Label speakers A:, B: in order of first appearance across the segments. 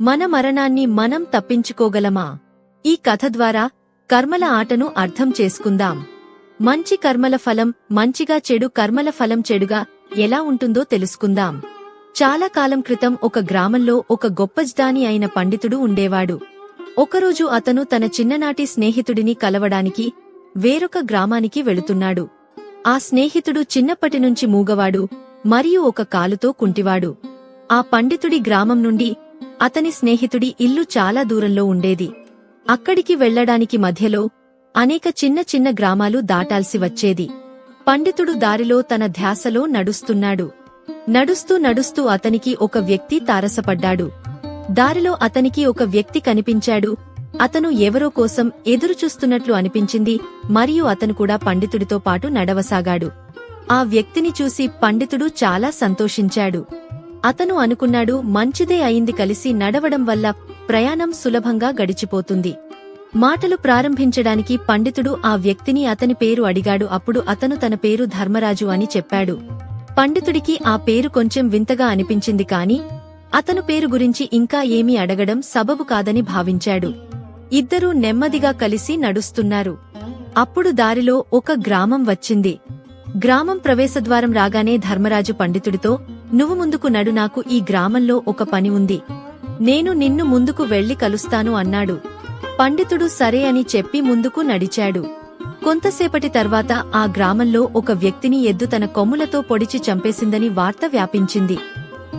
A: మన మరణాన్ని మనం తప్పించుకోగలమా? ఈ కథ ద్వారా కర్మల ఆటను అర్థం చేసుకుందాం. మంచి కర్మల ఫలం మంచిగా చెడు కర్మల ఫలం చెడుగా ఎలా ఉంటుందో తెలుసుకుందాం. చాలా కాలం క్రితం ఒక గ్రామంలో ఒక గొప్పజ్దాని అయిన పండితుడు ఉండేవాడు. ఒకరోజు అతను తన చిన్ననాటి స్నేహితుడిని కలవడానికి వేరొక గ్రామానికి వెళుతున్నాడు. ఆ స్నేహితుడు చిన్నప్పటినుంచి మూగవాడు మరియు ఒక కాలుతో కుంటివాడు. ఆ పండితుడి గ్రామం నుండి అతని స్నేహితుడి ఇల్లు చాలా దూరంలో ఉండేది. అక్కడికి వెళ్ళడానికి మధ్యలో అనేక చిన్న చిన్న గ్రామాలు దాటాల్సి వచ్చేది. పండితుడు దారిలో తన ధ్యాసలో నడుస్తున్నాడు. నడుస్తూ నడుస్తూ అతనికి ఒక వ్యక్తి తారసపడ్డాడు. దారిలో అతనికి ఒక వ్యక్తి కనిపించాడు. అతను ఎవరో కోసం ఎదురుచూస్తున్నట్లు అనిపించింది. మరియు అతను కూడా పండితుడితో పాటు నడవసాగాడు. ఆ వ్యక్తిని చూసి పండితుడు చాలా సంతోషించాడు. అతను అనుకున్నాడు మంచిదే అయింది కలిసి నడవడం వల్ల ప్రయాణం సులభంగా గడిచిపోతుంది. మాటలు ప్రారంభించడానికి పండితుడు ఆ వ్యక్తిని అతని పేరు అడిగాడు. అప్పుడు అతను తన పేరు ధర్మరాజు అని చెప్పాడు. పండితుడికి ఆ పేరు కొంచెం వింతగా అనిపించింది కాని అతను పేరు గురించి ఇంకా ఏమీ అడగడం సబబు కాదని భావించాడు. ఇద్దరూ నెమ్మదిగా కలిసి నడుస్తున్నారు. అప్పుడు దారిలో ఒక గ్రామం వచ్చింది. గ్రామం ప్రవేశద్వారం రాగానే ధర్మరాజు పండితుడితో నువ్వు ముందుకు నడు నాకు ఈ గ్రామంలో ఒక పని ఉంది. నేను నిన్ను ముందుకు వెళ్ళి కలుస్తాను అన్నాడు. పండితుడు సరే అని చెప్పి ముందుకు నడిచాడు. కొంతసేపటి తర్వాత ఆ గ్రామంలో ఒక వ్యక్తిని ఎద్దు తన కొమ్ములతో పొడిచి చంపేసిందని వార్త వ్యాపించింది.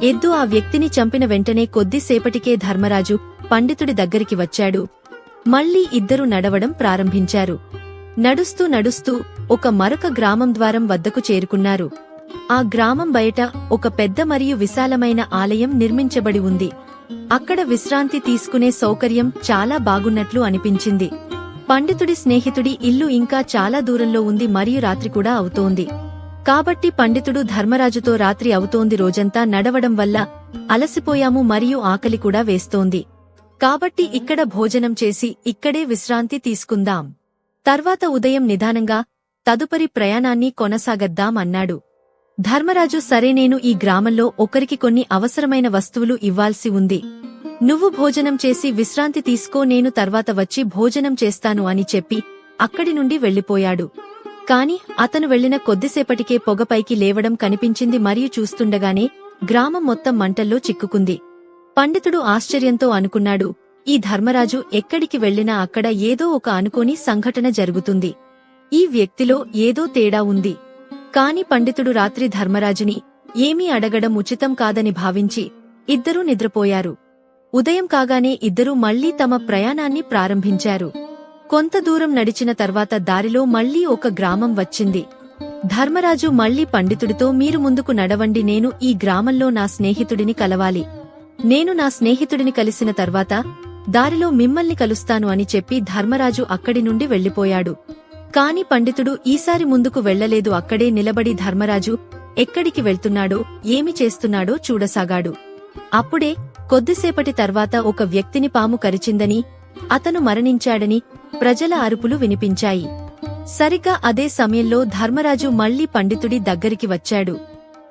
A: ఎద్దు ఆ వ్యక్తిని చంపిన వెంటనే కొద్దిసేపటికే ధర్మరాజు పండితుడి దగ్గరికి వచ్చాడు. మళ్ళీ ఇద్దరు నడవడం ప్రారంభించారు. నడుస్తూ నడుస్తూ ఒక మరొక గ్రామం ద్వారం వద్దకు చేరుకున్నారు. ఆ గ్రామం బయట ఒక పెద్ద మరియు విశాలమైన ఆలయం నిర్మించబడి ఉంది. అక్కడ విశ్రాంతి తీసుకునే సౌకర్యం చాలా బాగున్నట్లు అనిపించింది. పండితుడి స్నేహితుడి ఇల్లు ఇంకా చాలా దూరంలో ఉంది మరియు రాత్రి కూడా అవుతోంది. కాబట్టి పండితుడు ధర్మరాజుతో రాత్రి అవుతోంది రోజంతా నడవడం వల్ల అలసిపోయాము మరియు ఆకలి కూడా వేస్తోంది. కాబట్టి ఇక్కడ భోజనం చేసి ఇక్కడే విశ్రాంతి తీసుకుందాం. తర్వాత ఉదయం నిదానంగా తదుపరి ప్రయాణాన్ని కొనసాగద్దాం అన్నాడు. ధర్మరాజు సరే నేను ఈ గ్రామంలో ఒకరికి కొన్ని అవసరమైన వస్తువులు ఇవ్వాల్సి ఉంది. నువ్వు భోజనం చేసి విశ్రాంతి తీసుకో నేను తర్వాత వచ్చి భోజనం చేస్తాను అని చెప్పి అక్కడి నుండి వెళ్ళిపోయాడు కాని అతను వెళ్ళిన కొద్దిసేపటికే పొగపైకి లేవడం కనిపించింది మరియు చూస్తుండగానే గ్రామం మొత్తం మంటల్లో చిక్కుకుంది. పండితుడు ఆశ్చర్యంతో అనుకున్నాడు ఈ ధర్మరాజు ఎక్కడికి వెళ్ళినా అక్కడ ఏదో ఒక అనుకోని సంఘటన జరుగుతుంది. ఈ వ్యక్తిలో ఏదో తేడా ఉంది. కాని పండితుడు రాత్రి ధర్మరాజుని ఏమీ అడగడం ఉచితం కాదని భావించి ఇద్దరూ నిద్రపోయారు. ఉదయం కాగానే ఇద్దరూ మళ్ళీ తమ ప్రయాణాన్ని ప్రారంభించారు. కొంత దూరం నడిచిన తర్వాత దారిలో మళ్ళీ ఒక గ్రామం వచ్చింది. ధర్మరాజు మళ్ళీ పండితుడితో మీరు ముందుకు నడవండి నేను ఈ గ్రామంలో నా స్నేహితుడిని కలవాలి. నేను నా స్నేహితుడిని కలిసిన తర్వాత దారిలో మిమ్మల్ని కలుస్తాను అని చెప్పి ధర్మరాజు అక్కడి నుండి వెళ్ళిపోయాడు కాని పండితుడు ఈసారి ముందుకు వెళ్ళలేదు అక్కడే నిలబడి ధర్మరాజు ఎక్కడికి వెళ్తున్నాడో ఏమి చేస్తున్నాడో చూడసాగాడు. అప్పుడే కొద్దిసేపటి తర్వాత ఒక వ్యక్తిని పాము కరిచిందని అతను మరణించాడని ప్రజల అరుపులు వినిపించాయి. సరిగ్గా అదే సమయంలో ధర్మరాజు మళ్ళీ పండితుడి దగ్గరికి వచ్చాడు.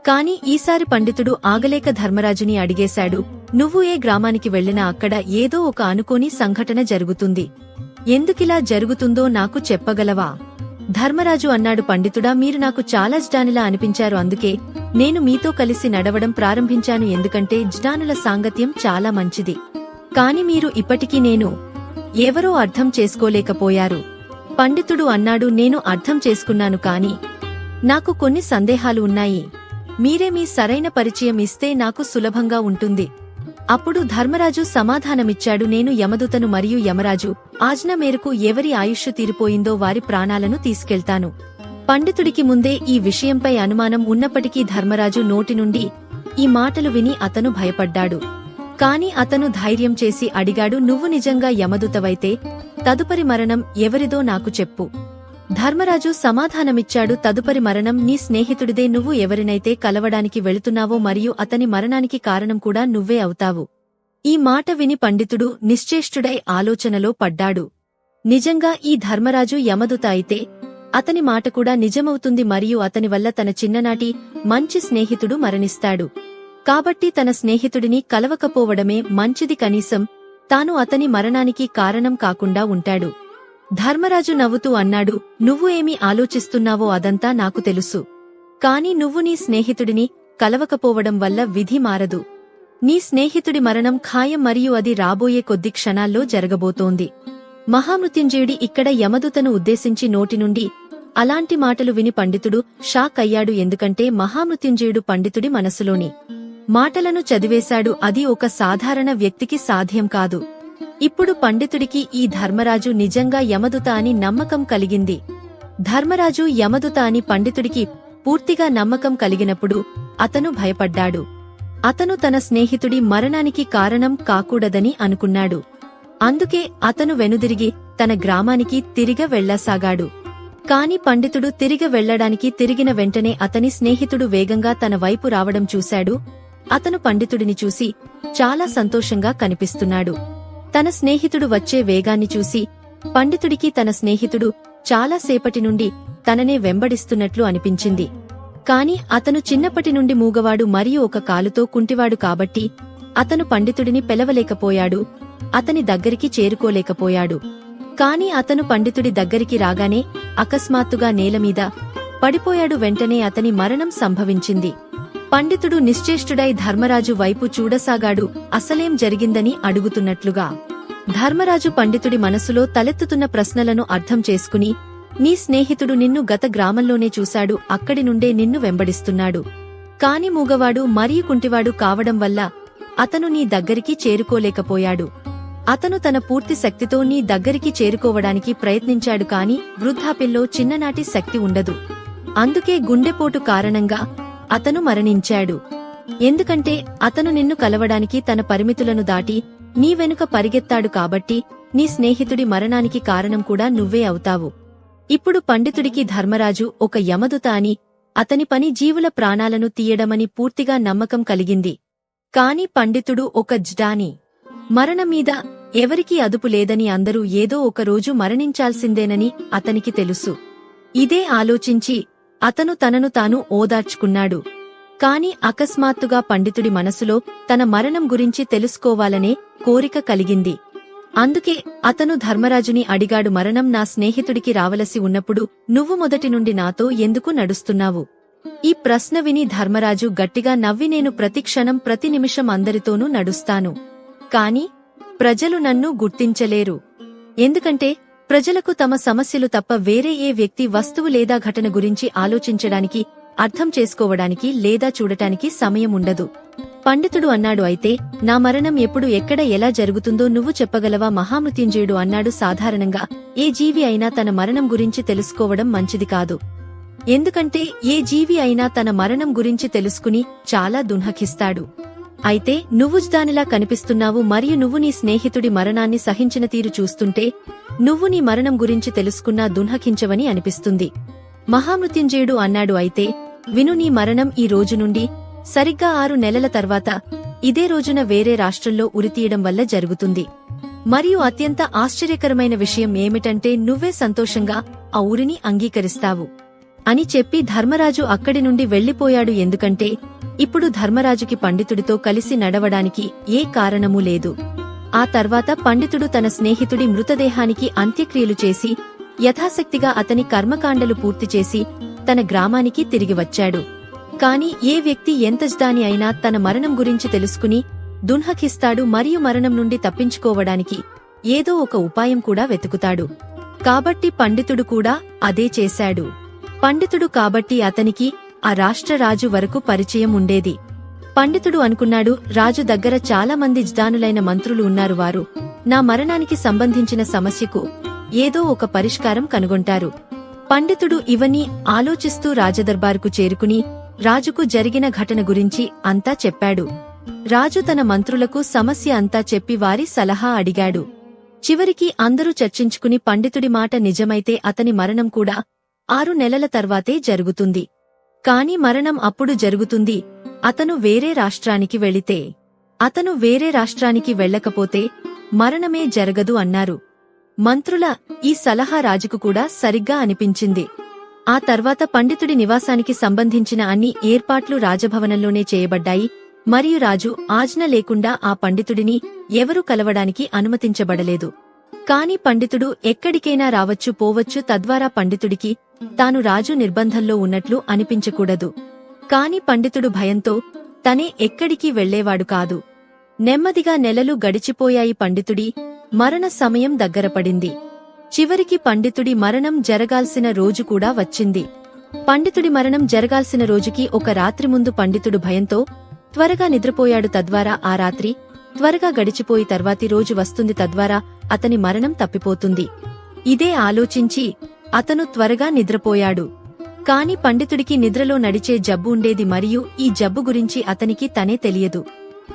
A: కాని ఈసారి పండితుడు ఆగలేక ధర్మరాజుని అడిగేశాడు నువ్వు ఏ గ్రామానికి వెళ్ళినా అక్కడ ఏదో ఒక అనుకోని సంఘటన జరుగుతుంది. ఎందుకిలా జరుగుతుందో నాకు చెప్పగలవా? ధర్మరాజు అన్నాడు పండితుడా మీరు నాకు చాలా జ్డానిలా అనిపించారు అందుకే నేను మీతో కలిసి నడవడం ప్రారంభించాను ఎందుకంటే జ్డానుల సాంగత్యం చాలా మంచిది. కాని మీరు ఇప్పటికీ నేను ఎవరో అర్థం చేసుకోలేకపోయారు. పండితుడు అన్నాడు నేను అర్థం చేసుకున్నాను కాని నాకు కొన్ని సందేహాలు ఉన్నాయి. మీరే మీ సరైన పరిచయం ఇస్తే నాకు సులభంగా ఉంటుంది. అప్పుడు ధర్మరాజు సమాధానమిచ్చాడు. నేను యమదూతను మరియు యమరాజు ఆజ్ఞ మేరకు ఎవరి ఆయుష్ తీరిపోయిందో వారి ప్రాణాలను తీసుకెళ్తాను. పండితుడికి ముందే ఈ విషయంపై అనుమానం ఉన్నప్పటికీ ధర్మరాజు నోటి నుండి ఈ మాటలు విని అతను భయపడ్డాడు. కాని అతను ధైర్యం చేసి అడిగాడు నువ్వు నిజంగా యమదూతవైతే తదుపరి మరణం ఎవరిదో నాకు చెప్పు. ధర్మరాజు సమాధానమిచ్చాడు. తదుపరి మరణం నీ స్నేహితుడిదే. నువ్వు ఎవరినైతే కలవడానికి వెళుతున్నావో మరియు అతని మరణానికి కారణం కూడా నువ్వే అవుతావు. ఈ మాట విని పండితుడు నిశ్చేష్టుడై ఆలోచనలో పడ్డాడు. నిజంగా ఈ ధర్మరాజు యమదుత అయితే అతని మాట కూడా నిజమవుతుంది మరియు అతని వల్ల తన చిన్ననాటి మంచి స్నేహితుడు మరణిస్తాడు. కాబట్టి తన స్నేహితుడిని కలవకపోవడమే మంచిది. కనీసం తాను అతని మరణానికి కారణం కాకుండా ఉంటాడు. ధర్మరాజు నవ్వుతూ అన్నాడు నువ్వు ఏమి ఆలోచిస్తున్నావో అదంతా నాకు తెలుసు. కాని నువ్వు నీ స్నేహితుడిని కలవకపోవడం వల్ల విధి మారదు. నీ స్నేహితుడి మరణం ఖాయం మరియు అది రాబోయే కొద్ది క్షణాల్లో జరగబోతోంది. మహామృత్యుంజయుడి ఇక్కడ యమదుతను ఉద్దేశించి నోటి నుండి అలాంటి మాటలు విని పండితుడు షాక్ అయ్యాడు ఎందుకంటే మహామృత్యుంజయుడు పండితుడి మనసులోని మాటలను చదివేశాడు అది ఒక సాధారణ వ్యక్తికి సాధ్యం కాదు. ఇప్పుడు పండితుడికి ఈ ధర్మరాజు నిజంగా యమదుత అని నమ్మకం కలిగింది. ధర్మరాజు యమదుత అని పండితుడికి పూర్తిగా నమ్మకం కలిగినప్పుడు అతను భయపడ్డాడు. అతను తన స్నేహితుడి మరణానికి కారణం కాకూడదని అనుకున్నాడు. అందుకే అతను వెనుదిరిగి తన గ్రామానికి తిరిగ వెళ్ళసాగాడు కాని పండితుడు తిరిగ వెళ్ళడానికి తిరిగిన వెంటనే అతని స్నేహితుడు వేగంగా తన వైపు రావడం చూశాడు. అతను పండితుడిని చూసి చాలా సంతోషంగా కనిపిస్తున్నాడు. తన స్నేహితుడు వచ్చే వేగాన్ని చూసి పండితుడికి తన స్నేహితుడు చాలాసేపటి నుండి తననే వెంబడిస్తున్నట్లు అనిపించింది. కాని అతను చిన్నప్పటి నుండి మూగవాడు మరియు ఒక కాలుతో కుంటివాడు కాబట్టి అతను పండితుడిని పిలవలేకపోయాడు అతని దగ్గరికి చేరుకోలేకపోయాడు. కాని అతను పండితుడి దగ్గరికి రాగానే అకస్మాత్తుగా నేలమీద పడిపోయాడు వెంటనే అతని మరణం సంభవించింది. పండితుడు నిశ్చేష్టుడై ధర్మరాజు వైపు చూడసాగాడు. అసలేం జరిగిందని అడుగుతున్నట్లుగా. ధర్మరాజు పండితుడి మనసులో తలెత్తుతున్న ప్రశ్నలను అర్థం చేసుకుని నీ స్నేహితుడు నిన్ను గత గ్రామంలోనే చూశాడు. అక్కడి నుండే నిన్ను వెంబడిస్తున్నాడు. కాని మూగవాడు మరియు కుంటివాడు కావడం వల్ల అతను నీ దగ్గరికి చేరుకోలేకపోయాడు. అతను తన పూర్తి శక్తితో నీ దగ్గరికి చేరుకోవడానికి ప్రయత్నించాడు కాని వృద్ధాపిల్లో చిన్ననాటి శక్తి ఉండదు. అందుకే గుండెపోటు కారణంగా అతను మరణించాడు. ఎందుకంటే అతను నిన్ను కలవడానికి తన పరిమితులను దాటి నీ వెనుక పరిగెత్తాడు కాబట్టి నీ స్నేహితుడి మరణానికి కారణం కూడా నువ్వే అవుతావు. ఇప్పుడు పండితుడికి ధర్మరాజు ఒక యమదుత అని అతని పని జీవుల ప్రాణాలను తీయడమని పూర్తిగా నమ్మకం కలిగింది. కాని పండితుడు ఒక జ్డాని మరణమీద ఎవరికీ అదుపు లేదని అందరూ ఏదో ఒక రోజు మరణించాల్సిందేనని అతనికి తెలుసు. ఇదే ఆలోచించి అతను తనను తాను ఓదార్చుకున్నాడు. కాని అకస్మాత్తుగా పండితుడి మనసులో తన మరణం గురించి తెలుసుకోవాలనే కోరిక కలిగింది. అందుకే అతను ధర్మరాజుని అడిగాడు మరణం నా స్నేహితుడికి రావలసి ఉన్నప్పుడు నువ్వు మొదటి నుండి నాతో ఎందుకు నడుస్తున్నావు? ఈ ప్రశ్న విని ధర్మరాజు గట్టిగా నవ్వి నేను ప్రతిక్షణం ప్రతి నిమిషం అందరితోనూ నడుస్తాను. కాని ప్రజలు నన్ను గుర్తించలేరు. ఎందుకంటే ప్రజలకు తమ సమస్యలు తప్ప వేరే ఏ వ్యక్తి వస్తువు లేదా ఘటన గురించి ఆలోచించడానికి అర్థం చేసుకోవడానికి లేదా చూడటానికి సమయం ఉండదు. పండితుడు అన్నాడు అయితే నా మరణం ఎప్పుడు ఎక్కడ ఎలా జరుగుతుందో నువ్వు చెప్పగలవా? మహామృత్యుంజయుడు అన్నాడు సాధారణంగా. ఏ జీవి అయినా తన మరణం గురించి తెలుసుకోవడం మంచిది కాదు. ఎందుకంటే ఏ జీవి అయినా తన మరణం గురించి తెలుసుకుని చాలా దున్హకిస్తాడు అయితే నువ్వు దానిలా కనిపిస్తున్నావు మరియు నువ్వు నీ స్నేహితుడి మరణాన్ని సహించిన తీరు చూస్తుంటే నువ్వు నీ మరణం గురించి తెలుసుకున్నా దున్హకించవని అనిపిస్తుంది. మహామృత్యుంజయుడు అన్నాడు అయితే విను నీ మరణం ఈ రోజు నుండి సరిగ్గా ఆరు నెలల తర్వాత ఇదే రోజున వేరే రాష్ట్రంలో ఉరితీయడం వల్ల జరుగుతుంది. మరియు అత్యంత ఆశ్చర్యకరమైన విషయం ఏమిటంటే నువ్వే సంతోషంగా ఆ ఊరిని అంగీకరిస్తావు. అని చెప్పి ధర్మరాజు అక్కడి నుండి వెళ్ళిపోయాడు ఎందుకంటే ఇప్పుడు ధర్మరాజుకి పండితుడితో కలిసి నడవడానికి ఏ కారణమూ లేదు. ఆ తర్వాత పండితుడు తన స్నేహితుడి మృతదేహానికి అంత్యక్రియలు చేసి యథాశక్తిగా అతని కర్మకాండలు పూర్తి చేసి తన గ్రామానికి తిరిగి వచ్చాడు. కాని ఏ వ్యక్తి ఎంతజ్దాని అయినా తన మరణం గురించి తెలుసుకుని దున్హకిస్తాడు మరియు మరణం నుండి తప్పించుకోవడానికి ఏదో ఒక ఉపాయం కూడా వెతుకుతాడు. కాబట్టి పండితుడు కూడా అదే చేశాడు. పండితుడు కాబట్టి అతనికి ఆ రాష్ట్ర రాజు వరకు పరిచయం ఉండేది. పండితుడు అనుకున్నాడు రాజు దగ్గర చాలా మంది జ్దానులైన మంత్రులు ఉన్నారు వారు. నా మరణానికి సంబంధించిన సమస్యకు ఏదో ఒక పరిష్కారం కనుగొంటారు. పండితుడు ఇవన్నీ ఆలోచిస్తూ రాజదర్బారుకు చేరుకుని రాజుకు జరిగిన ఘటన గురించి అంతా చెప్పాడు. రాజు తన మంత్రులకు సమస్య అంతా చెప్పి వారి సలహా అడిగాడు. చివరికి అందరూ చర్చించుకుని పండితుడి మాట నిజమైతే అతని మరణం కూడా ఆరు నెలల తర్వాతే జరుగుతుంది. కాని మరణం అప్పుడు జరుగుతుంది అతను వేరే రాష్ట్రానికి వెళితే అతను వేరే రాష్ట్రానికి వెళ్ళకపోతే మరణమే జరగదు అన్నారు. మంత్రుల ఈ సలహా రాజుకు కూడా సరిగ్గా అనిపించింది. ఆ తర్వాత పండితుడి నివాసానికి సంబంధించిన అన్ని ఏర్పాట్లు రాజభవనంలోనే చేయబడ్డాయి మరియు రాజు ఆజ్ఞ లేకుండా ఆ పండితుడిని ఎవరూ కలవడానికి అనుమతించబడలేదు. కాని పండితుడు ఎక్కడికైనా రావచ్చు పోవచ్చు తద్వారా పండితుడికి తాను రాజు నిర్బంధంలో ఉన్నట్లు అనిపించకూడదు. కాని పండితుడు భయంతో తనే ఎక్కడికి వెళ్ళేవాడు కాదు. నెమ్మదిగా నెలలు గడిచిపోయాయి పండితుడి మరణ సమయం దగ్గరపడింది చివరికి పండితుడి మరణం జరగాల్సిన రోజు కూడా వచ్చింది. పండితుడి మరణం జరగాల్సిన రోజుకి ఒక రాత్రి ముందు పండితుడు భయంతో త్వరగా నిద్రపోయాడు. తద్వారా ఆ రాత్రి త్వరగా గడిచిపోయి తర్వాతి రోజు వస్తుంది. తద్వారా అతని మరణం తప్పిపోతుంది. ఇదే ఆలోచించి అతను త్వరగా నిద్రపోయాడు. కాని పండితుడికి నిద్రలో నడిచే జబ్బు ఉండేది మరియు ఈ జబ్బు గురించి అతనికి తనే తెలియదు.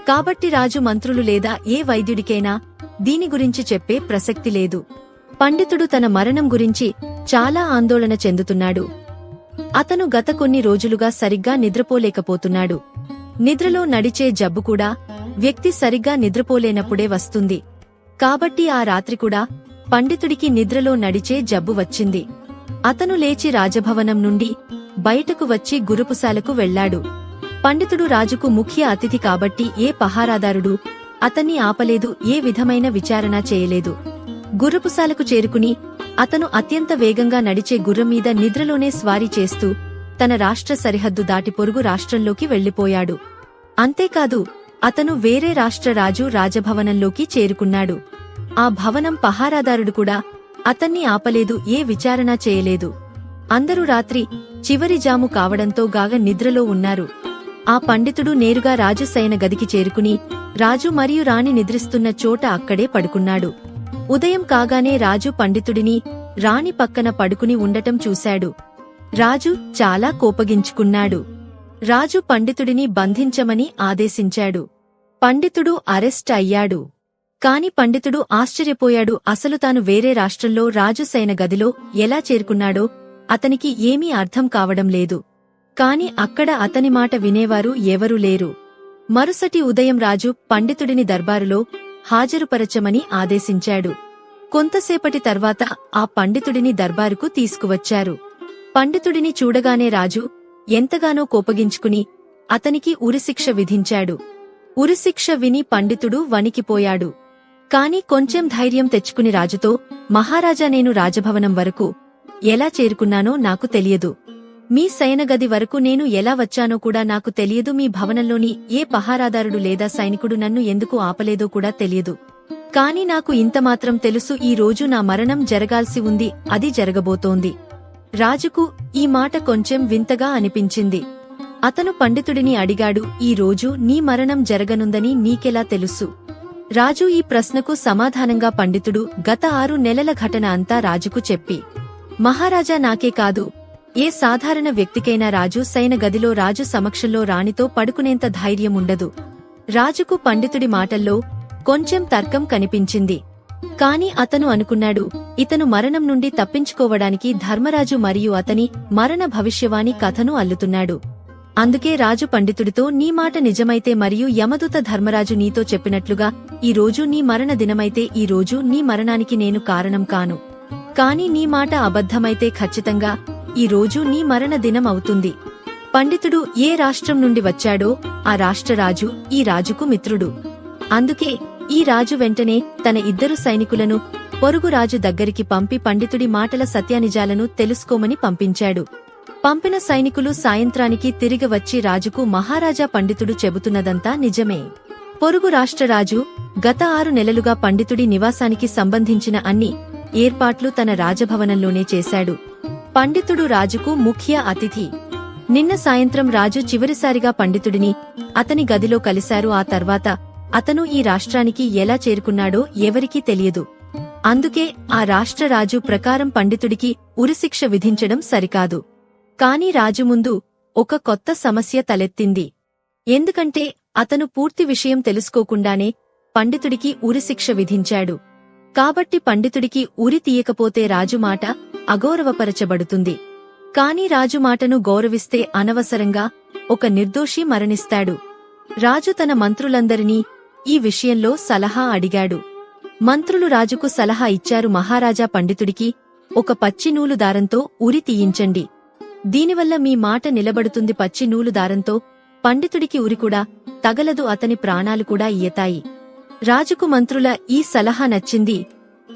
A: కాబట్టి రాజు మంత్రులు లేదా ఏ వైద్యుడికైనా దీని గురించి చెప్పే ప్రసక్తి లేదు. పండితుడు తన మరణం గురించి చాలా ఆందోళన చెందుతున్నాడు. అతను గత కొన్ని రోజులుగా సరిగ్గా నిద్రపోలేకపోతున్నాడు. నిద్రలో నడిచే జబ్బు కూడా వ్యక్తి సరిగ్గా నిద్రపోలేనప్పుడే వస్తుంది. కాబట్టి ఆ రాత్రి కూడా పండితుడికి నిద్రలో నడిచే జబ్బు వచ్చింది. అతను లేచి రాజభవనం నుండి బయటకు వచ్చి గురుపుశాలకు వెళ్ళాడు పండితుడు రాజుకు ముఖ్య అతిథి కాబట్టి ఏ పహారాదారుడు అతన్ని ఆపలేదు ఏ విధమైన విచారణ చేయలేదు. గుర్రపుశాలకు చేరుకుని అతను అత్యంత వేగంగా నడిచే గుర్రం మీద నిద్రలోనే స్వారీ చేస్తూ తన రాష్ట్ర సరిహద్దు దాటి పొరుగు రాష్ట్రంలోకి వెళ్ళిపోయాడు అంతేకాదు అతను వేరే రాష్ట్ర రాజు రాజభవనంలోకి చేరుకున్నాడు. ఆ భవనం పహారాదారుడు కూడా అతన్ని ఆపలేదు ఏ విచారణ చేయలేదు. అందరూ రాత్రి చివరి జాము కావడంతో గాగ నిద్రలో ఉన్నారు. ఆ పండితుడు నేరుగా రాజు సైన గదికి చేరుకుని రాజు మరియు రాణి నిద్రిస్తున్న చోట అక్కడే పడుకున్నాడు. ఉదయం కాగానే రాజు పండితుడిని రాణి పక్కన పడుకుని ఉండటం చూశాడు. రాజు చాలా కోపగించుకున్నాడు. రాజు పండితుడిని బంధించమని ఆదేశించాడు. పండితుడు అరెస్ట్ అయ్యాడు. కాని పండితుడు ఆశ్చర్యపోయాడు. అసలు తాను వేరే రాష్ట్రంలో రాజు సైన గదిలో ఎలా చేరుకున్నాడో అతనికి ఏమీ అర్థం కావడం లేదు. కాని అక్కడ అతని మాట వినేవారు ఎవరూ లేరు. మరుసటి ఉదయం రాజు పండితుడిని దర్బారులో హాజరుపరచమని ఆదేశించాడు. కొంతసేపటి తర్వాత ఆ పండితుడిని దర్బారుకు తీసుకువచ్చారు. పండితుడిని చూడగానే రాజు ఎంతగానో కోపగించుకుని అతనికి ఉరిశిక్ష విధించాడు. ఉరిశిక్ష విని పండితుడు వణికిపోయాడు. కాని కొంచెం ధైర్యం తెచ్చుకుని రాజుతో మహారాజా నేను రాజభవనం వరకు ఎలా చేరుకున్నానో నాకు తెలియదు. మీ శయనగది వరకు నేను ఎలా వచ్చానో కూడా నాకు తెలియదు. మీ భవనంలోని ఏ పహారాదారుడు లేదా సైనికుడు నన్ను ఎందుకు ఆపలేదో కూడా తెలియదు. కాని నాకు ఇంతమాత్రం తెలుసు ఈ రోజు నా మరణం జరగాల్సి ఉంది అది జరగబోతోంది. రాజుకు ఈ మాట కొంచెం వింతగా అనిపించింది. అతను పండితుడిని అడిగాడు ఈ రోజు నీ మరణం జరగనుందని నీకెలా తెలుసు? రాజు ఈ ప్రశ్నకు సమాధానంగా పండితుడు గత ఆరు నెలల ఘటన అంతా రాజుకు చెప్పి మహారాజా నాకే కాదు. ఏ సాధారణ వ్యక్తికైనా రాజు సైన గదిలో రాజు సమక్షంలో రాణితో పడుకునేంత ధైర్యం ఉండదు రాజుకు పండితుడి మాటల్లో కొంచెం తర్కం కనిపించింది. కాని అతను అనుకున్నాడు ఇతను మరణం నుండి తప్పించుకోవడానికి ధర్మరాజు మరియు అతని మరణ భవిష్యవాణి కథను అల్లుతున్నాడు. అందుకే రాజు పండితుడితో నీ మాట నిజమైతే మరియు యమదూత ధర్మరాజు నీతో చెప్పినట్లుగా ఈ రోజు నీ మరణ దినమైతే ఈ రోజు నీ మరణానికి నేను కారణం కాను. కాని నీ మాట అబద్ధమైతే ఖచ్చితంగా ఈ రోజు నీ మరణ దినం అవుతుంది. పండితుడు ఏ రాష్ట్రం నుండి వచ్చాడో ఆ రాష్ట్రరాజు ఈ రాజుకు మిత్రుడు. అందుకే ఈ రాజు వెంటనే తన ఇద్దరు సైనికులను పొరుగు రాజు దగ్గరికి పంపి పండితుడి మాటల సత్యానిజాలను తెలుసుకోమని పంపించాడు. పంపిన సైనికులు సాయంత్రానికి తిరిగి వచ్చి రాజుకు మహారాజా పండితుడు చెబుతున్నదంతా నిజమే. పొరుగు రాష్ట్రరాజు గత ఆరు నెలలుగా పండితుడి నివాసానికి సంబంధించిన అన్ని ఏర్పాట్లు తన రాజభవనంలోనే చేశాడు. పండితుడు రాజుకు ముఖ్య అతిథి. నిన్న సాయంత్రం రాజు చివరిసారిగా పండితుడిని అతని గదిలో కలిశారు. ఆ తర్వాత అతను ఈ రాష్ట్రానికి ఎలా చేరుకున్నాడో ఎవరికీ తెలియదు. అందుకే ఆ రాష్ట్రరాజు ప్రకారం పండితుడికి ఉరిశిక్ష విధించడం సరికాదు. కాని రాజు ముందు ఒక కొత్త సమస్య తలెత్తింది. ఎందుకంటే అతను పూర్తి విషయం తెలుసుకోకుండానే పండితుడికి ఉరిశిక్ష విధించాడు. కాబట్టి పండితుడికి ఉరి తీయకపోతే రాజు మాట అగౌరవపరచబడుతుంది. కాని రాజు మాటను గౌరవిస్తే అనవసరంగా ఒక నిర్దోషి మరణిస్తాడు. రాజు తన మంత్రులందరినీ ఈ విషయంలో సలహా అడిగాడు. మంత్రులు రాజుకు సలహా ఇచ్చారు మహారాజా పండితుడికి ఒక పచ్చినూలు దారంతో ఉరి తీయించండి. దీనివల్ల మీ మాట నిలబడుతుంది పచ్చి నూలు దారంతో పండితుడికి ఉరికూడా తగలదు అతని ప్రాణాలు కూడా ఈయతాయి. రాజుకు మంత్రుల ఈ సలహా నచ్చింది.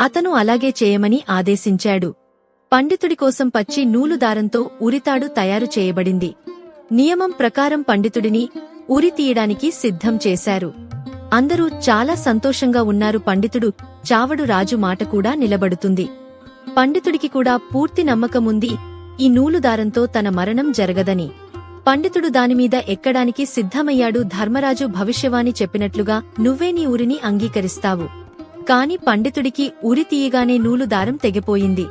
A: అతను అలాగే చేయమని ఆదేశించాడు. పండితుడి కోసం పచ్చి నూలు దారంతో ఉరితాడు తయారు చేయబడింది. నియమం ప్రకారం పండితుడిని ఉరి తీయడానికి సిద్ధం చేశారు. అందరూ చాలా సంతోషంగా ఉన్నారు. పండితుడు చావడు రాజు మాట కూడా నిలబడుతుంది. పండితుడికి కూడా పూర్తి నమ్మకముంది. ఈ నూలు దారంతో తన మరణం జరగదని. పండితుడు దానిమీద ఎక్కడానికి సిద్ధమయ్యాడు ధర్మరాజు భవిష్యవాణి చెప్పినట్లుగా నువ్వే నీ ఉరిని అంగీకరిస్తావు. కాని పండితుడికి ఉరి తీయగానే నూలు దారం తెగిపోయింది.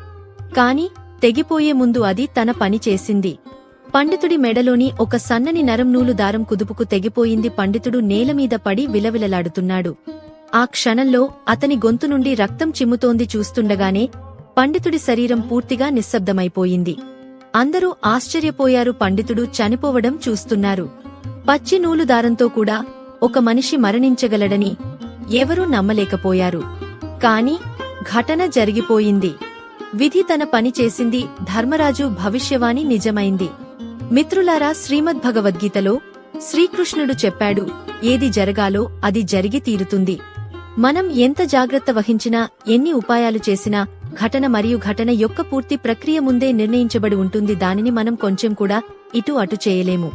A: కాని తెగిపోయే ముందు అది తన పని చేసింది. పండితుడి మెడలోని ఒక సన్నని నరం నూలు దారం కుదుపుకు తెగిపోయింది పండితుడు నేలమీద పడి విలవిలలాడుతున్నాడు. ఆ క్షణంలో అతని గొంతు నుండి రక్తం చిమ్ముతోంది చూస్తుండగానే పండితుడి శరీరం పూర్తిగా నిశ్శబ్దమైపోయింది. అందరూ ఆశ్చర్యపోయారు. పండితుడు చనిపోవడం చూస్తున్నారు. పచ్చి నూలు దారంతో కూడా ఒక మనిషి మరణించగలడని ఎవరూ నమ్మలేకపోయారు. కాని ఘటన జరిగిపోయింది. విధి తన పని చేసింది. ధర్మరాజు భవిష్యవాణి నిజమైంది. మిత్రులారా శ్రీమద్ భగవద్గీతలో శ్రీకృష్ణుడు చెప్పాడు ఏది జరగాలో అది జరిగి తీరుతుంది. మనం ఎంత జాగ్రత్త వహించినా ఎన్ని ఉపాయాలు చేసినా ఘటన మరియు ఘటన యొక్క పూర్తి ప్రక్రియ ముందే నిర్ణయించబడి ఉంటుంది. దానిని మనం కొంచెం కూడా ఇటు అటు చేయలేము.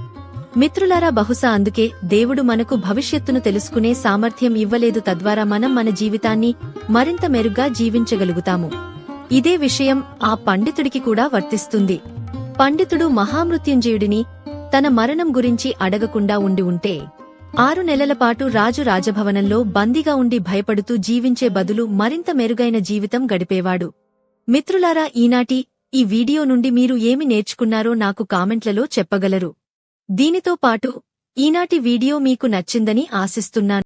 A: మిత్రులారా బహుశా అందుకే దేవుడు మనకు భవిష్యత్తును తెలుసుకునే సామర్థ్యం ఇవ్వలేదు. తద్వారా మనం మన జీవితాన్ని మరింత మెరుగ్గా జీవించగలుగుతాము. ఇదే విషయం ఆ పండితుడికి కూడా వర్తిస్తుంది. పండితుడు మహామృత్యుంజయుడిని తన మరణం గురించి అడగకుండా ఉండి ఉంటే ఆరు నెలల పాటు రాజు రాజభవనంలో బందీగా ఉండి భయపడుతూ జీవించే బదులు మరింత మెరుగైన జీవితం గడిపేవాడు. మిత్రులారా ఈనాటి ఈ వీడియో నుండి మీరు ఏమి నేర్చుకున్నారో నాకు కామెంట్లలో చెప్పగలరు. దీనితో పాటు ఈనాటి వీడియో మీకు నచ్చిందని ఆశిస్తున్నాను.